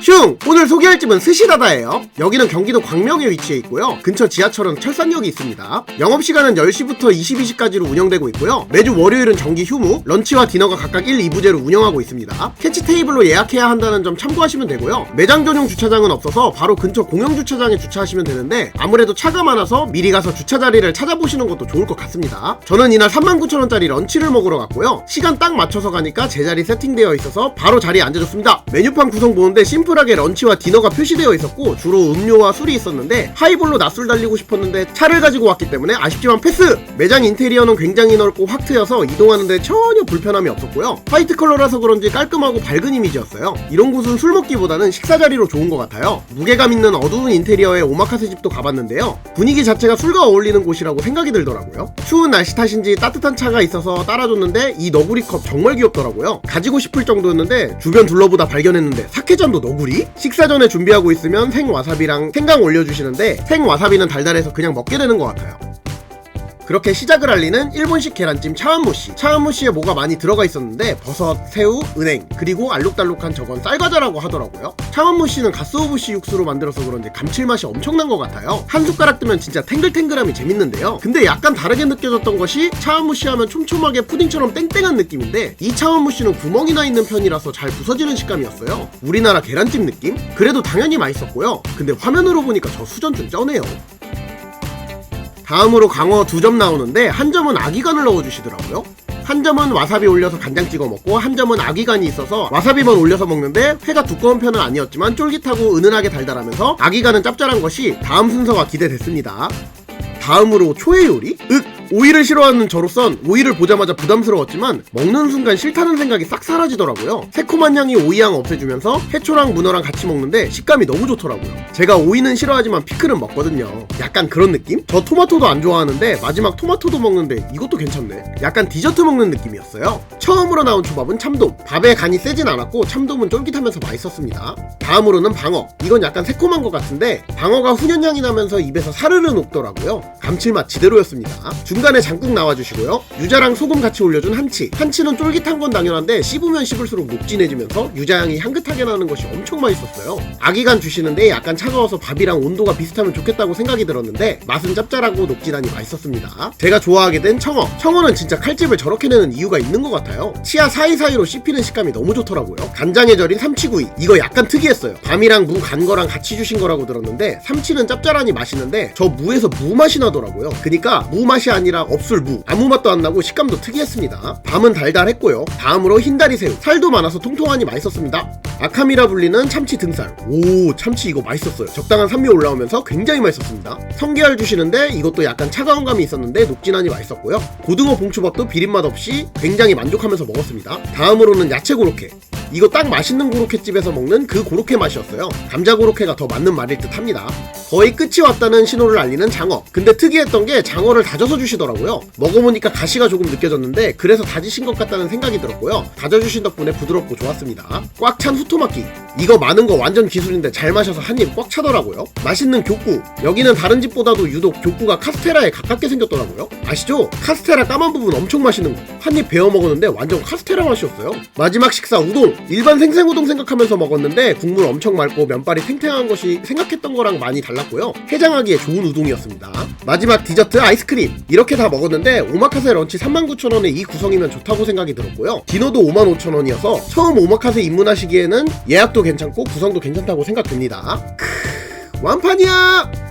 슝! 오늘 소개할 집은 스시다다예요. 여기는 경기도 광명에 위치해 있고요. 근처 지하철은 철산역이 있습니다. 영업시간은 10시부터 22시까지로 운영되고 있고요. 매주 월요일은 정기 휴무, 런치와 디너가 각각 1, 2부제로 운영하고 있습니다. 캐치 테이블로 예약해야 한다는 점 참고하시면 되고요. 매장 전용 주차장은 없어서 바로 근처 공영 주차장에 주차하시면 되는데 아무래도 차가 많아서 미리 가서 주차 자리를 찾아보시는 것도 좋을 것 같습니다. 저는 이날 39,000원짜리 런치를 먹으러 갔고요. 시간 딱 맞춰서 가니까 제자리 세팅되어 있어서 바로 자리에 앉아줬습니다. 메뉴판 구성 보는데 심플 하게 런치와 디너가 표시되어 있었고 주로 음료와 술이 있었는데 하이볼로 낮술 달리고 싶었는데 차를 가지고 왔기 때문에 아쉽지만 패스! 매장 인테리어는 굉장히 넓고 확 트여서 이동하는데 전혀 불편함이 없었고요. 화이트 컬러라서 그런지 깔끔하고 밝은 이미지였어요. 이런 곳은 술 먹기보다는 식사 자리로 좋은 것 같아요. 무게감 있는 어두운 인테리어의 오마카세 집도 가봤는데요. 분위기 자체가 술과 어울리는 곳이라고 생각이 들더라고요. 추운 날씨 탓인지 따뜻한 차가 있어서 따라줬는데 이 너구리 컵 정말 귀엽더라고요. 가지고 싶을 정도였는데 주변 둘러보다 발견했는데 사케전도 너구 리? 식사 전에 준비하고 있으면 생 와사비랑 생강 올려주시는데 생 와사비는 달달해서 그냥 먹게 되는 것 같아요. 그렇게 시작을 알리는 일본식 계란찜 차완무씨. 차완무씨에 뭐가 많이 들어가 있었는데 버섯, 새우, 은행, 그리고 알록달록한 저건 쌀과자라고 하더라고요. 차완무씨는 가스오부시 육수로 만들어서 그런지 감칠맛이 엄청난 것 같아요. 한 숟가락 뜨면 진짜 탱글탱글함이 재밌는데요. 근데 약간 다르게 느껴졌던 것이 차완무씨 하면 촘촘하게 푸딩처럼 땡땡한 느낌인데 이 차완무씨는 구멍이 나 있는 편이라서 잘 부서지는 식감이었어요. 우리나라 계란찜 느낌? 그래도 당연히 맛있었고요. 근데 화면으로 보니까 저 수전 좀 쩌네요. 다음으로 강어 두 점 나오는데 한 점은 아기간을 넣어주시더라고요. 한 점은 와사비 올려서 간장 찍어 먹고 한 점은 아기간이 있어서 와사비만 올려서 먹는데 회가 두꺼운 편은 아니었지만 쫄깃하고 은은하게 달달하면서 아기간은 짭짤한 것이 다음 순서가 기대됐습니다. 다음으로 초회 요리? 윽! 오이를 싫어하는 저로선 오이를 보자마자 부담스러웠지만 먹는 순간 싫다는 생각이 싹 사라지더라고요. 새콤한 향이 오이향 없애주면서 해초랑 문어랑 같이 먹는데 식감이 너무 좋더라고요. 제가 오이는 싫어하지만 피클은 먹거든요. 약간 그런 느낌? 저 토마토도 안 좋아하는데 마지막 토마토도 먹는데 이것도 괜찮네. 약간 디저트 먹는 느낌이었어요. 처음으로 나온 초밥은 참돔. 밥에 간이 세진 않았고 참돔은 쫄깃하면서 맛있었습니다. 다음으로는 방어. 이건 약간 새콤한 것 같은데 방어가 훈연향이 나면서 입에서 사르르 녹더라고요. 감칠맛 지대로였습니다. 중 간에 장국 나와주시고요. 유자랑 소금 같이 올려준 한치. 한치는 쫄깃한 건 당연한데 씹으면 씹을수록 녹진해지면서 유자향이 향긋하게 나는 것이 엄청 맛있었어요. 아기간 주시는데 약간 차가워서 밥이랑 온도가 비슷하면 좋겠다고 생각이 들었는데 맛은 짭짤하고 녹진하니 맛있었습니다. 제가 좋아하게 된 청어. 청어는 진짜 칼집을 저렇게 내는 이유가 있는 것 같아요. 치아 사이사이로 씹히는 식감이 너무 좋더라고요. 간장에 절인 삼치구이. 이거 약간 특이했어요. 밤이랑 무 간 거랑 같이 주신 거라고 들었는데 삼치는 짭짤하니 맛있는데 저 무에서 무 맛이 나더라고요. 그니까 무 맛이 아니라 없을 무. 아무 맛도 안 나고 식감도 특이했습니다. 밤은 달달했고요. 다음으로 흰다리 새우. 살도 많아서 통통하니 맛있었습니다. 아카미라 불리는 참치 등살. 오, 참치 이거 맛있었어요. 적당한 산미 올라오면서 굉장히 맛있었습니다. 성게알 주시는데 이것도 약간 차가운 감이 있었는데 녹진하니 맛있었고요. 고등어 봉초밥도 비린맛 없이 굉장히 만족하면서 먹었습니다. 다음으로는 야채 고로케. 이거 딱 맛있는 고로케집에서 먹는 그 고로케 맛이었어요. 감자 고로케가 더 맞는 말일 듯 합니다. 거의 끝이 왔다는 신호를 알리는 장어. 근데 특이했던 게 장어를 다져서 주시더라고요. 먹어보니까 가시가 조금 느껴졌는데 그래서 다지신 것 같다는 생각이 들었고요. 다져주신 덕분에 부드럽고 좋았습니다. 꽉 찬 후 토마키. 이거 많은 거 완전 기술인데 잘 마셔서 한 입 꽉 차더라고요. 맛있는 교구. 여기는 다른 집보다도 유독 교구가 카스테라에 가깝게 생겼더라고요. 아시죠? 카스테라 까만 부분 엄청 맛있는 거. 한 입 베어 먹었는데 완전 카스테라 맛이었어요. 마지막 식사 우동. 일반 생생우동 생각하면서 먹었는데 국물 엄청 맑고 면발이 탱탱한 것이 생각했던 거랑 많이 달랐고요. 해장하기에 좋은 우동이었습니다. 마지막 디저트 아이스크림. 이렇게 다 먹었는데 오마카세 런치 39,000원에 이 구성이면 좋다고 생각이 들었고요. 디너도 55,000원이어서 처음 오마카세 입문하시기에는 예약도 괜찮고 구성도 괜찮다고 생각됩니다. 크... 완판이야!